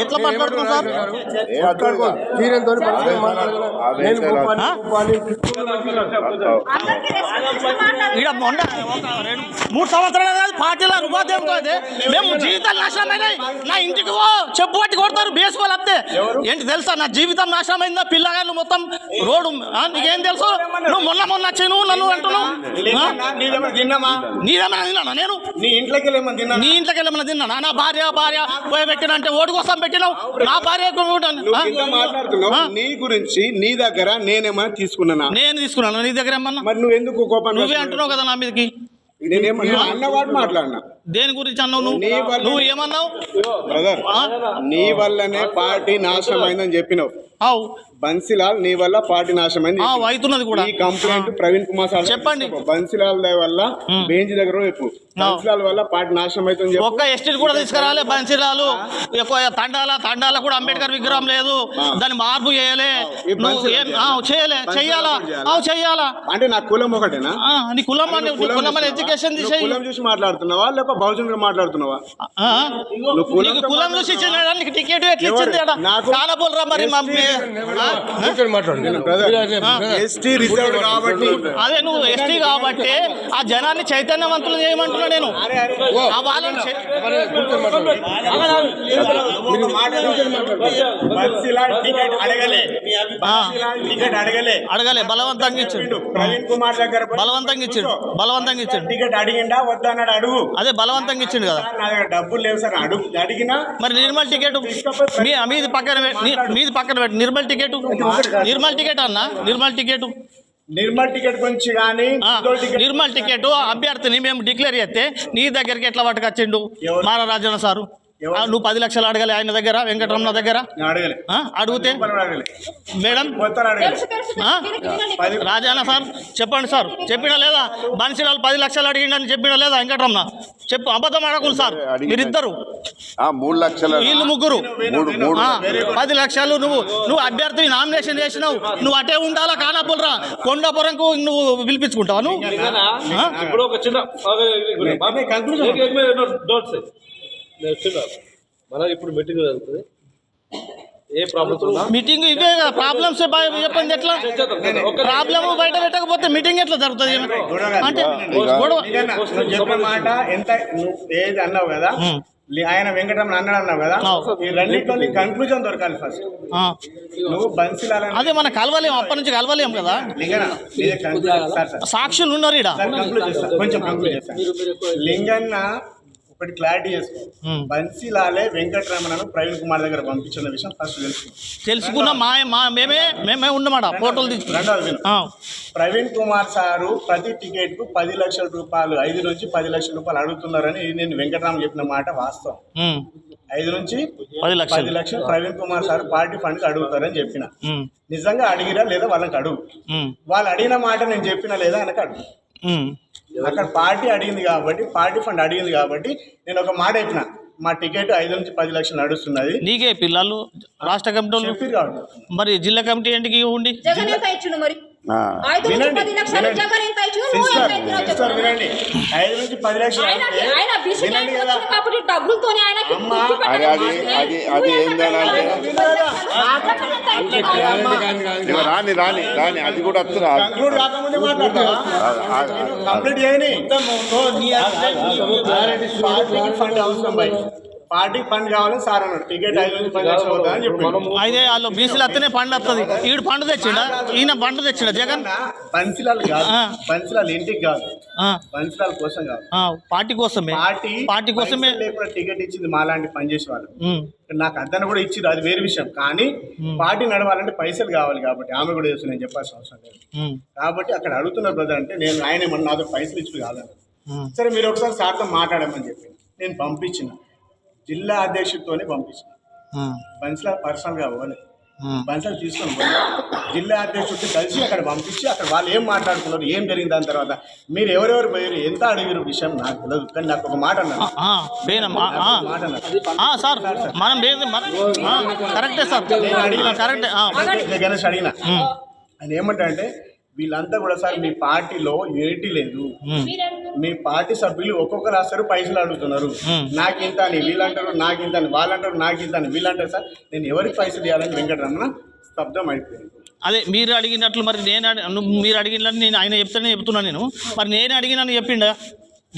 ఎట్లా సార్? తీరంతో మొన్న మూడు సంవత్సరాలు కాదు పార్టీలో అయితే మేము జీవితాలు నాశనం అయినాయి. నా ఇంటికి పో చెప్పు పట్టి కొడతారు బేసుకోవాలి అంతే. ఏంటి తెలుసా? నా జీవితం నాశనం అయిందా? పిల్లగాళ్ళు మొత్తం రోడ్డు నీకేం తెలుసు? నువ్వు మొన్న మొన్న వచ్చి నువ్వు నన్ను అంటున్నావు? ఆ? నీదేమన్నా తిన్నామా నీదేమైనా తిన్నానా? నేను? నీ ఇంట్లోకి వెళ్ళేమన్నా తిన్నా నీ ఇంట్లోకి వెళ్ళమని తిన్నానా? నా భార్య భార్య పోయి పెట్టిన అంటే ఓటు కోసం పెట్టినావు. నా భార్య? నీ గురించి నీ దగ్గర నేనేమన్నా తీసుకున్నానా? నేను తీసుకున్నాను. నీ దగ్గర ఏమన్నా? మరి నువ్వు ఎందుకు కోపాన్ని నువ్వే అంటున్నావు కదా నా మీదకి? నేనేమన్నా అన్నవాడు మాట్లాడినా. దేని గురించి అన్నావు నువ్వు? నువ్వు ఏమన్నావు? బ్రదర్? నీ వల్లనే పార్టీ నాశనం అయిందని చెప్పినావు. అవు. బన్సిలాల్ నీ వల్ల పార్టీ నాశనం అయింది అవుతున్నది కూడా. ఈ కంప్లైంట్ ప్రవీణ్ కుమార్ సార్ చెప్పండి. బన్సిలాల్ వల్ల బెంచ్ దగ్గర చెప్పు. బన్సిలాల్ వల్ల పార్టీ నాశనం అవుతుంది ఒక్క ఎస్టీలు కూడా తీసుకురాలే బన్సీలాలు. ఎక్కువ తండాల తండాల కూడా అంబేద్కర్ విగ్రహం లేదు. దాన్ని మార్పు చేయలే. చేయలే. చెయ్యాలా చెయ్యాలా అంటే నా కులం ఒకటేనా? నీ కులం నీ కులం కులం కులం చూసి మాట్లాడుతున్నావా? లేకపోతే బహుజన్ మాట్లాడుతున్నావా? కులం చూసి ఇచ్చిన టికెట్ ఎట్లా ఇచ్చింది కానపోలరా మరి ఎస్టీ రిజర్వ్ కాబట్టి అదే నువ్వు ఎస్టీ కాబట్టి ఆ జనాన్ని చైతన్యవంతులు చేయమంటున్నా నేను. ఆ వాళ్ళని చై- బన్సిలాల్ టికెట్ అడగలే. అడగలే. అడగలే బలవంతంగా ఇచ్చిండు. ప్రవీణ్ కుమార్ దగ్గర బలవంతంగా ఇచ్చిండు. బలవంతంగా ఇచ్చిండు. టికెట్ అడిగిండా వద్దా అన్నాడు అడుగు. అదే బలవంతంగా ఇచ్చిండు కదా. నా దగ్గర డబ్బులు లేవు సార్ అడుగు. అడిగినా మరి నిర్మల్ టికెట్ మీ మీది పక్కన నీ- మీది పక్కన పెట్టి. నిర్మల్ టికెట్ నిర్మల్ టికెట్ అన్న? నిర్మల్ టికెట్. నిర్మల్ టికెట్ గురించి కానీ ఆ, ఇంకో టికెట్ నిర్మల్ టికెట్ అభ్యర్థిని మేము డిక్లేర్ చేస్తే నీ దగ్గరికి ఎట్లా పట్టుకొచ్చిండు? ఎవరు? మారారాజన సారు. నువ్వు పది లక్షలు అడగలే ఆయన దగ్గర వెంకటరమణ దగ్గర? నేను అడగలే. ఆ, అడిగితే? మేడం? రాజానా సార్ చెప్పండి సార్. చెప్పినా లేదా? బన్సీలాల్ పది లక్షలు అడిగిండని చెప్పినా లేదా వెంకటరమణ? చెప్పు అబద్ధం అడగలు సార్. మీరిద్దరు. ఆ, మూడు లక్షల వీళ్ళు ముగ్గురు. పది లక్షలు నువ్వు నువ్వు అభ్యర్థి నామినేషన్ చేసినావు. నువ్వు అటే ఉండాలా కానాపులరా కొండాపురంకు నువ్వు పిలిపించుకుంటావా నువ్వు? చిన్న మన ఇప్పుడు మీటింగ్ జరుగుతుంది. ఏ ప్రాబ్లమ్స్ మీటింగ్ ఇవే ప్రాబ్లమ్స్ చెప్పండి ఎట్లా? ప్రాబ్లమ్ బయట పెట్టకపోతే మీటింగ్ ఎట్లా జరుగుతుంది? అంటే చెప్పిన మాట ఎంత ఏది అన్నావు కదా. లే- ఆయన వెంకటరమణ అన్నాడు అన్నావు కదా. ఈ రెండింటిలో నీ కన్క్లూజన్ దొరకాలి ఫస్ట్ ఆ. నువ్వు బన్సిలాలని అదే మనం కలవలేము అప్పటి నుంచి కలవలేము కదా? సాక్షులు ఉన్నారు కొంచెం లింగన్న ఒకటి క్లారిటీ చేసుకో. బన్సీలాలే వెంకటరమణను ప్రవీణ్ కుమార్ దగ్గర పంపించిన విషయం ఫస్ట్ తెలుసుకో. తెలుసుకున్న మా మా మేమే మేమే ఫోటోలు తీసి రెండవది ప్రవీణ్ కుమార్ సారు ప్రతి టికెట్కు పది లక్షల రూపాయలు ఐదు నుంచి పది లక్షల రూపాయలు అడుగుతున్నారని నేను వెంకటరామ చెప్పిన మాట వాస్తవం. ఐదు నుంచి పది పది లక్షలు లక్షలు Praveen Kumar sir party funds అడుగుతారని చెప్పిన. నిజంగా అడిగిరా లేదా వాళ్ళకి అడుగు. వాళ్ళు అడిగిన మాట నేను చెప్పిన లేదా అనక అడుగు. అక్కడ పార్టీ అడిగింది కాబట్టి పార్టీ ఫండ్ అడిగింది కాబట్టి నేను ఒక మాట చెప్పిన. మా టికెట్ ఐదు నుంచి పది లక్షలు నడుస్తున్నది. నీకే పిల్లలు రాష్ట్ర కమిటీ మరి జిల్లా కమిటీ ఏంటికి ఉండి జగన్ ఎంత ఇచ్చిండు మరి ఆ, ఐదు నుంచి వినండి, పది లక్షలు వినండి. జగన్ ఎంత ఇచ్చిండు నువ్వు సిస్టర్ ఎంత ఇచ్చినావు సిస్టర్ చెప్పు. వినండి ఐదు నుంచి పది లక్షలు ఆయన అంటే ఆయన బీసీ వినండి క్యాండిడేట్ కదా వచ్చింది కాబట్టి డబ్బులతోనే ఆయనకి అమ్మా, గుర్తు పెట్టడం అది- నువ్వు ఎంత ఇచ్చినావు? ఇదిగో రాని రాని రాని అది కూడా వస్తుంది కంక్లూడ్ కాకముందే మాట్లాడతావా కంప్లీట్ చేయని పార్టీకి ఫండ్ అవసరం బై పార్టీకి ఫండ్ కావాలని సార్ అన్నాడు. టికెట్ ఐదు నుంచి పది లక్షలు అవుతుందని చెప్పి అయితే వాళ్ళు బీసీలు వస్తేనే పండు వస్తుంది ఈడు పండు తెచ్చిండా? ఈయన పండు తెచ్చిండా? జగన్? బన్సిలాల్ కాదు. బన్సిలాల్ ఇంటికి కాదు. బన్సిలాల్ కోసం కాదు. ఆ, పార్టీ కోసమే. పార్టీ పార్టీ కోసమే. లేకుండా టికెట్ ఇచ్చింది మాలాంటి పనిచేసే వాళ్ళు. నాకు అద్దను కూడా ఇచ్చింది అది వేరే విషయం. కానీ పార్టీ నడవాలంటే పైసలు కావాలి కాబట్టి ఆమె కూడా తెలుసు నేను చెప్పాల్సిన అవసరం లేదు. కాబట్టి అక్కడ అడుగుతున్న బ్రదర్ అంటే నేను ఆయన ఏమన్నా నాతో పైసలు ఇచ్చి కాదని ఉమ్. సరే మీరు ఒకసారి సార్తో మాట్లాడమని చెప్పి నేను పంపించిన. జిల్లా అధ్యక్షుడితోనే పంపించిన. బన్సిలా పర్సనల్గా ఉమ్. బన్సలు తీసుకొని పోలేదు జిల్లా అధ్యక్షుడితో కలిసి అక్కడ పంపించి అక్కడ వాళ్ళు ఏం మాట్లాడుకున్నారు ఏం జరిగింది దాని తర్వాత మీరు ఎవరెవరు పోయారు ఎంత అడిగిన విషయం నాకు తెలియదు కానీ నాకు ఒక మాట సార్ మనం కరెక్టే సార్. నేను అడిగిన కరెక్టే. గణేష్ అడిగిన. ఆయన ఏమంటాడంటే వీళ్ళంతా కూడా సార్ మీ పార్టీలో యూనిటీ లేదు. మీ పార్టీ సభ్యులు ఒక్కొక్కరు రాస్తారు పైసలు అడుగుతున్నారు. నాకు ఇంత అని వీళ్ళంటారు నాకు ఇంత అని వాళ్ళంటారు నాకు ఇంత అని వీళ్ళంటారు సార్. నేను ఎవరికి పైసలు ఇవ్వాలని వెంకటరమణ స్తబ్దం అయిపోయింది. అదే మీరు అడిగినట్లు మరి నేను మీరు అడిగినట్లు నేను ఆయన చెప్తానే చెప్తున్నాను నేను. మరి నేను అడిగినని చెప్పిండా?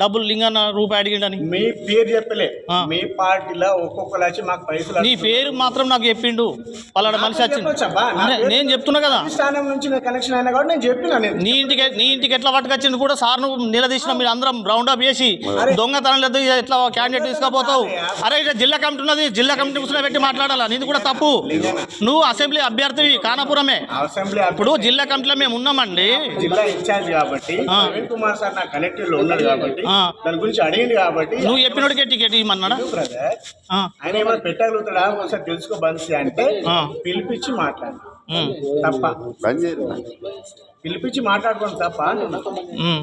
డబ్బులు లింగన్న రూపాయి అడిగిండని మీ పేరు చెప్పలే. మీ పార్టీలో ఒక్కొక్కరు వచ్చి మాకు పైసలు నీ. పేరు మాత్రం నాకు చెప్పిండు. పలానా మనిషి వచ్చింది నేను చెప్తున్నా కదా. స్థానం నుంచి కనెక్షన్ అయినా కాబట్టి నేను చెప్పినా నీ ఇంటికి నీ ఇంటికి ఎట్లా పట్టుకొచ్చింది కూడా సార్ నువ్వు నిలదీసిన మీరు అందరం రౌండ్ అప్ చేసి దొంగతనం లేదు ఎట్లా క్యాండిడేట్ తీసుకుపోతావు? అరే ఇట్లా జిల్లా కమిటీ ఉన్నది. జిల్లా కమిటీ కూర్చొని పెట్టి మాట్లాడాలా? నీది కూడా తప్పు. నువ్వు అసెంబ్లీ అభ్యర్థివి కానాపురమే. అసెంబ్లీ ఇప్పుడు జిల్లా కమిటీలో మేము ఉన్నామండి. జిల్లా ఇన్ఛార్జ్ కాబట్టి కుమార్ సార్ నా కనెక్టివ్లో ఉన్నాడు కాబట్టి. దాని గురించి అడిగింది కాబట్టి నువ్వు చెప్పినోడికే టికెట్ ఆ, ఆయన ఏమైనా పెట్టగలుగుతాడా? ఒకసారి తెలుసుకో బంతి అంటే. పిలిపించి మాట్లాడు. తప్ప. పిలిపించి మాట్లాడుకోండి తప్ప.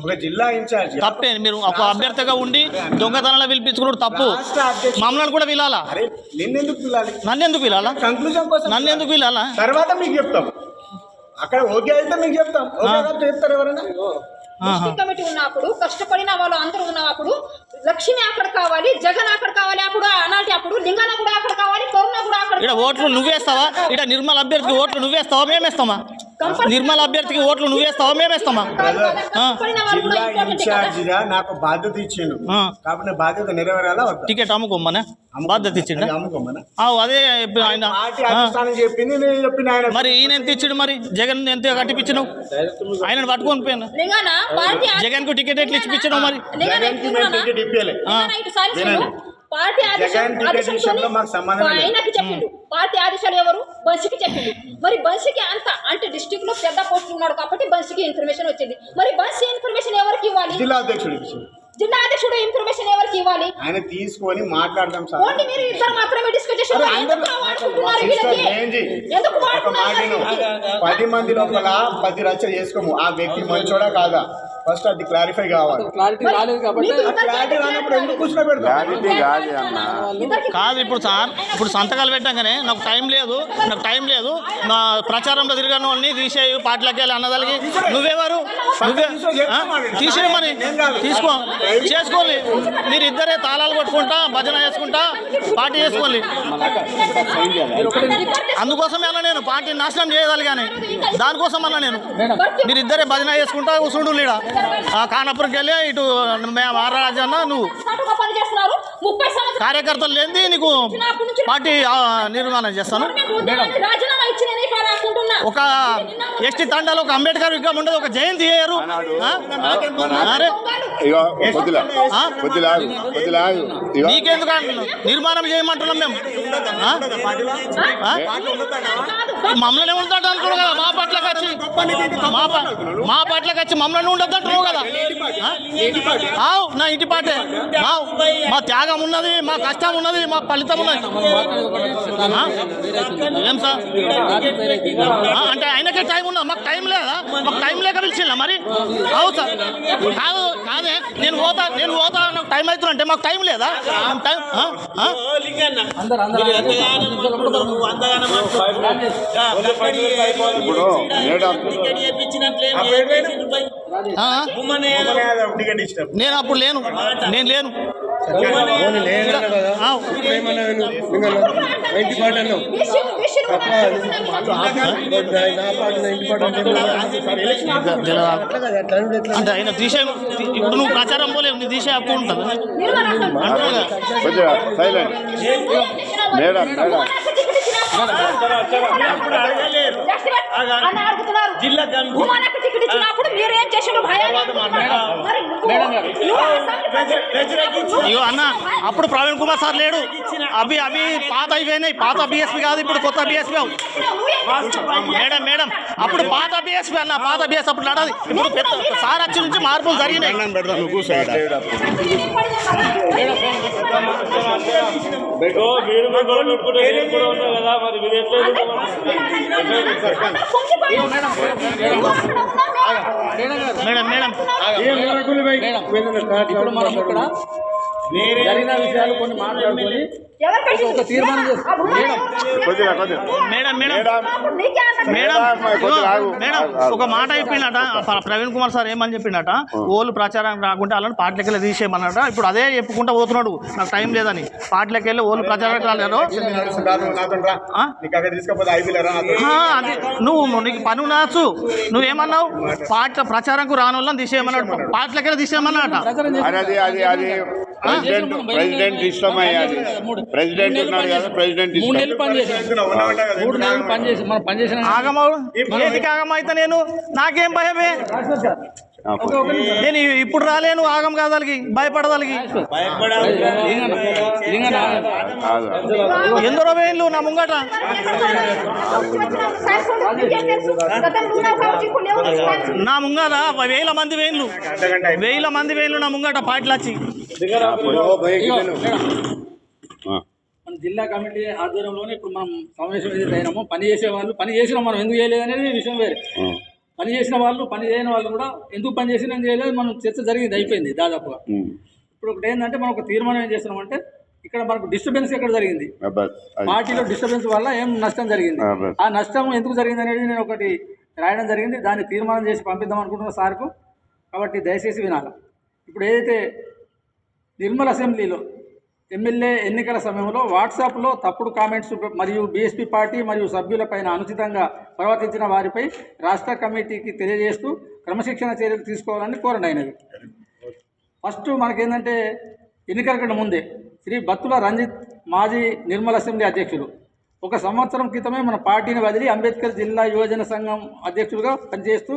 ఒక జిల్లా ఇన్ఛార్జ్. తప్పే. మీరు ఒక అభ్యర్థిగా ఉండి దొంగతనాలు పిలిపించుకున్నాడు తప్పు. మమ్మల్ని కూడా పిలాలా? అరే నిన్నెందుకు పిలాలి? నన్ను ఎందుకు పిలాలా? కంక్లూజన్ కోసం నన్ను ఎందుకు పిలాలా? తర్వాత మీకు చెప్తాం. అక్కడ ఓకే అయితే మీకు చెప్తాం. ఓకే చెప్తారు ఎవరైనా? ఆహా. కమిటీ ఉన్నప్పుడు కష్టపడిన వాళ్ళు అందరూ ఉన్నప్పుడు లక్ష్మి అక్కడ కావాలి జగన్ అక్కడ కావాలి అప్పుడు అలాంటి అప్పుడు లింగన కూడా అక్కడ కావాలి కరుణ కూడా అక్కడ ఇక్కడ ఓట్లు నువ్వేస్తావా? ఇక్కడ నిర్మల్ అభ్యర్థికి ఓట్లు నువ్వేస్తావా? మేమేస్తామా? నిర్మల్ అభ్యర్థికి ఓట్లు నువ్వేస్తావా? మేమేస్తామా? జిల్లా. ఇన్ఛార్జిగా నాకు బాధ్యత ఇచ్చిండు. కాబట్టి బాధ్యత నెరవేరాలా టికెట్ అమ్ముకోమనే? బాధ్యత ఇచ్చిండ? అది అమ్ముకోమనా. అదే ఇప్పుడు ఆయన. చెప్పింది నేను చెప్పిన ఆయన మరి ఈయన ఎంత ఇచ్చిండు మరి? జగన్ ఎంత కట్టిపించినావు ఆయనను పట్టుకొని పోయాను? జగన్కు టికెట్ ఎట్లా ఇచ్చిపించినావు మరి? పార్టీ. ఆయనకి చెప్పిండు. ఆదేశాలు ఎవరు? బన్సికి చెప్పిండు. మరి బన్సికి అంత అంటే డిస్ట్రిక్ట్లో పెద్ద పోస్టులు ఉన్నాడు కాబట్టి బన్సికి ఇన్ఫర్మేషన్ వచ్చింది. మరి బన్సి ఇన్ఫర్మేషన్ ఎవరికి ఇవ్వాలి? జిల్లా అధ్యక్షుడికి ఇచ్చిండు. జిల్లా అధ్యక్షుడు ఇన్ఫర్మేషన్ ఎవరికి ఇవ్వాలి? ఆయన తీసుకొని మాట్లాడదాం సార్. ఓన్లీ మీరు ఇద్దరు మాత్రమే డిస్కస్ ఎందుకు. పది మంది లోపల పది రచ్చ చేసుకోము. ఆ వ్యక్తి మంచోడా కాదా? ఫస్ట్ అది క్లారిఫై కావాలి. క్లారిటీ రాలేదు కాబట్టి క్లారిటీ రానప్పుడు ఎందుకు క్లారిటీ కాదు అన్న కాదు ఇప్పుడు సార్ ఇప్పుడు సంతకాలు పెట్టాగానే నాకు టైం లేదు. నాకు టైం లేదు. నా ప్రచారంలో తిరిగిన వాళ్ళని తీసేయి పాటలకి వెళ్ళి అన్నదానికి నువ్వెవరు? తీసేయమని తీసుకో. చేసుకోవాలి మీరు ఇద్దరే తాళాలు కొట్టుకుంటా భజన చేసుకుంటా పార్టీ చేసుకోవాలి అందుకోసం అలా నేను పార్టీ నాశనం చేయగలి కానీ దానికోసం అలా నేను. మీరు ఇద్దరే భజన చేసుకుంటా కూర్చుండు లీడ. ఆ కానపురికి వెళ్ళి ఇటు మేము మహారాజు అన్న నువ్వు సాటుగా పని చేస్తున్నారు. ముప్పై సంవత్సరాలు కార్యకర్తలు లేనిది నీకు పార్టీ ఆ, నిర్మాణం చేస్తాను. ఒక ఎస్టీ తండాలో ఒక అంబేద్కర్ విగ్రహం ఉండదు ఒక జయంతి చేయరు? అరే ఇగో కొద్దిలా ఆ? కొద్దిలా ఆగు, కొద్దిలా ఆగు. ఇగో. నీకెందుకు? నిర్మాణం చేయమంటున్నాం మేము? మమ్మల్ని ఉండదు అంటున్నావు కదా మా పట్లకి వచ్చి మా ప- మా పట్లకి వచ్చి మమ్మల్ని ఉండదు అంటున్నావు కదా? ఆవు నా ఇంటి పాటే. ఆవు మా త్యాగం ఉన్నది మా కష్టం ఉన్నది మా ఫలితం ఉన్నది? ఏం సార్? అంటే ఆయనకే టైం ఉన్నా మాకు టైం లేదా? మాకు టైం లేక పిలిచిందా మరి? అవు సార్. కాదు కాదే. నేను పోతా నేను పోతా నాకు టైం అవుతుందంటే మాకు టైం లేదా? టైం నేను అప్పుడు లేను. నేను లేను. ఇంటి పాట అన్నావు. అంటే ఆయన తీసే ఇప్పుడు నువ్వు ప్రచారం పోలేవు నీ తీసే హక్కు ఉంటుంది. Madam madam. జిల్లా భూమానకు టికెట్ ఇచ్చినప్పుడు మీరు ఏం చేసారు మరి ఇగో అన్న అప్పుడు ప్రవీణ్ కుమార్ సార్ లేడు అవి అవి పాత అయిపోయినాయి పాత బిఎస్పీ కాదు ఇప్పుడు కొత్త బిఎస్పీ మేడం మేడం అప్పుడు పాత బిఎస్పీ అన్న పాత బిఎస్ అప్పుడు నడాలి ఇప్పుడు పెద్ద సార్ వచ్చి నుంచి మార్పులు జరిగినాయి మీరు మా గొడవ పెట్టుకుంటే నేను కూడా ఉన్నా కదా మరి మీరు ఎట్లా మేడం మేడం మనం ఇక్కడ జరిగిన విషయాలు కొన్ని మాట్లాడుకొని తీర్మానం మేడం. మేడం. Madam madam. ఒక మాట చెప్పిండట ప్ర- ప్రవీణ్ కుమార్ సార్ ఏమని చెప్పిండట? ఓళ్ళు ప్రచారం రాకుంటే అలాంటి పార్టీలకి వెళ్ళి తీసేయమన్నట ఇప్పుడు అదే చెప్పుకుంటా పోతున్నాడు. నాకు టైం లేదని. పార్టీలకి వెళ్ళి ఓళ్ళు ప్రచారానికి రాలేరు. నాతో రా ఆ? నీకు అక్కడ తీసుకపోతే ఐపీలో రా నాతో ఆ, అది నువ్వు నీకు పని ఉండొచ్చు నువ్వేమన్నావు? పార్టీ ప్రచారంకు రాని వాళ్ళని తీసేయమన్నాడు. పార్టీలకి వెళ్ళి తీసేయమన్నట అది అది అది అది ప్రెసిడెంట్ ప్రెసిడెంట్ ఇష్టం అయ్యాది ప్రెసిడెంట్ ఉన్నాడు కదా ప్రెసిడెంట్ మూడు నెలలు మూడు నెలలు మనం ఆగమవు? ఆగమైతే నేను నాకేం భయమే. నేను ఇప్పుడు రాలేను ఆగం కాదలిగి భయపడదలిగి లింగన్న, లింగన్న, కాదు. ఎందరో వేళ్ళు నా ముంగట. నా ముంగట వేల మంది వేళ్ళు. వేల మంది వేళ్ళు నా ముంగట పాటలు వచ్చి ఆ, పోయి. ఓ, పోయి కిచెన్. ఆ, మన జిల్లా కమిటీ ఆధ్వర్యంలోనే ఇప్పుడు మనం సమావేశం ఏదైతే అయినామో పని చేసే వాళ్ళు పని చేసిన మనం ఎందుకు చేయలేదు అనేది విషయం వేరే. పని చేసిన వాళ్ళు పని చేయని వాళ్ళు కూడా ఎందుకు పని చేసిన చేయలేదు మనం చర్చ జరిగింది అయిపోయింది దాదాపుగా. ఇప్పుడు ఒకటి ఏంటంటే మనం ఒక తీర్మానం ఏం చేస్తున్నామంటే ఇక్కడ మనకు డిస్టర్బెన్స్ ఎక్కడ జరిగింది. పార్టీలో డిస్టర్బెన్స్ వల్ల ఏం నష్టం జరిగింది. ఆ నష్టం ఎందుకు జరిగింది అనేది నేను ఒకటి రాయడం జరిగింది. దాన్ని తీర్మానం చేసి పంపిద్దాం అనుకుంటున్న సార్కు. కాబట్టి దయచేసి వినాలి. ఇప్పుడు ఏదైతే నిర్మల్ అసెంబ్లీలో ఎమ్మెల్యే ఎన్నికల సమయంలో వాట్సాప్లో తప్పుడు కామెంట్స్ మరియు బీఎస్పీ పార్టీ మరియు సభ్యులపైన అనుచితంగా ప్రవర్తించిన వారిపై రాష్ట్ర కమిటీకి తెలియజేస్తూ క్రమశిక్షణ చర్యలు తీసుకోవాలని కోరడైనది ఫస్ట్ మనకేంటంటే ఎన్నికల కంటే ముందే శ్రీ బత్తుల రంజిత్ మాజీ నిర్మల అసెంబ్లీ అధ్యక్షులు ఒక సంవత్సరం క్రితమే మన పార్టీని వదిలి అంబేద్కర్ జిల్లా యువజన సంఘం అధ్యక్షులుగా పనిచేస్తూ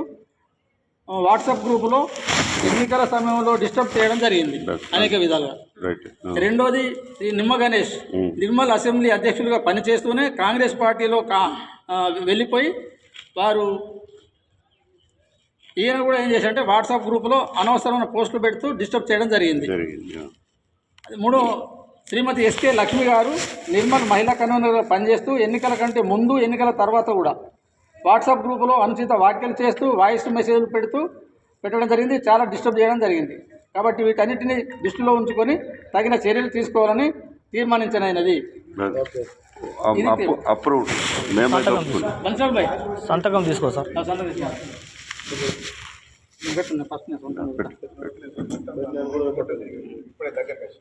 వాట్సాప్ గ్రూపులో ఎన్నికల సమయంలో డిస్టర్బ్ చేయడం జరిగింది అనేక విధాలుగా. ఆ. రెండోది శ్రీ నిమ్మ గణేష్. నిర్మల్ అసెంబ్లీ అధ్యక్షులుగా పనిచేస్తూనే కాంగ్రెస్ పార్టీలో కా వెళ్ళిపోయి వారు ఈయన కూడా ఏం చేశారంటే వాట్సాప్ గ్రూపులో అనవసరమైన పోస్టులు పెడుతూ డిస్టర్బ్ చేయడం జరిగింది. మూడో శ్రీమతి ఎస్కే లక్ష్మి గారు నిర్మల్ మహిళా కన్వీనర్గా పనిచేస్తూ ఎన్నికల కంటే ముందు ఎన్నికల తర్వాత కూడా వాట్సాప్ గ్రూపులో అనుచిత వ్యాఖ్యలు చేస్తూ వాయిస్ మెసేజ్లు పెడుతూ పెట్టడం జరిగింది. చాలా డిస్టర్బ్ చేయడం జరిగింది. కాబట్టి వీటన్నిటిని దృష్టిలో ఉంచుకొని తగిన చర్యలు తీసుకోవాలని తీర్మానించనైనది. భాయ్ సంతకం తీసుకో సార్. సంతకం తీసుకో. నేను పెట్టున్నా, ఫస్ట్ నేను సొంతంగా పెడతా. ఇప్పుడే దగ్గరకు వచ్చి.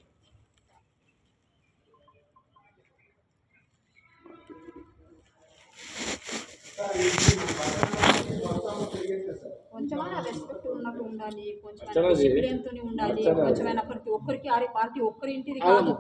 కొంచెమైనా రెస్పెక్ట్ ఉన్నట్టు ఉండాలి. కొంచెమైనా ఉండాలి కొంచెమైనా ప్రతి ఒక్కరికి ఆరే పార్టీ ఒక్కరి ఇంటిది కాదు.